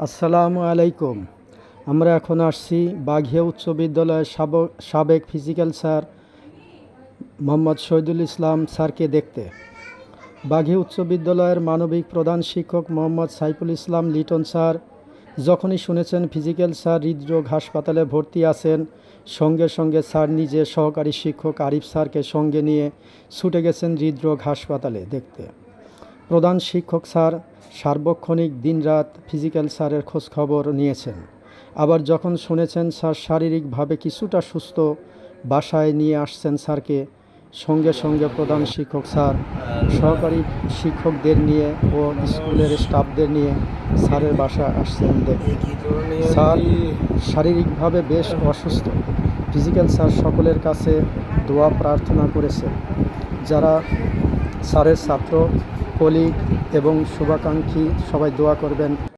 আসসালামু আলাইকুম। আমরা এখন আসছি বাঘিয়া উচ্চ বিদ্যালয়ের সাব- সাবেক ফিজিক্যাল স্যার মোহাম্মদ শহীদুল ইসলাম স্যারকে দেখতে। বাঘিয়া উচ্চ বিদ্যালয়ের মানবিক প্রধান শিক্ষক মোহাম্মদ সাইফুল ইসলাম লিটন স্যার যখনই শুনেছেন ফিজিক্যাল স্যার হৃদরোগ হাসপাতালে ভর্তি আছেন, সঙ্গে সঙ্গে স্যার নিজে সহকারী শিক্ষক আরিফ স্যারকে সঙ্গে নিয়ে ছুটে গেছেন হৃদরোগ হাসপাতালে দেখতে। প্রধান শিক্ষক স্যার সার্বক্ষণিক দিনরাত ফিজিক্যাল স্যারের খোঁজ খবর নিয়েছেন। আবার যখন শুনেছেন স্যার শারীরিকভাবে কিছুটা সুস্থ, বাসায় নিয়ে আসছেন স্যারকে, সঙ্গে সঙ্গে প্রধান শিক্ষক স্যার, সহকারী শিক্ষকদের নিয়ে ও স্কুলের স্টাফদের নিয়ে স্যারের বাসায় আসছেন দেখতে। স্যার শারীরিকভাবে বেশ অসুস্থ। ফিজিক্যাল স্যার সকলের কাছে দোয়া প্রার্থনা করেছেন। যারা স্যারের ছাত্র কলিগ এবং শুভাকাঙ্ক্ষী সবাই দোয়া করবেন।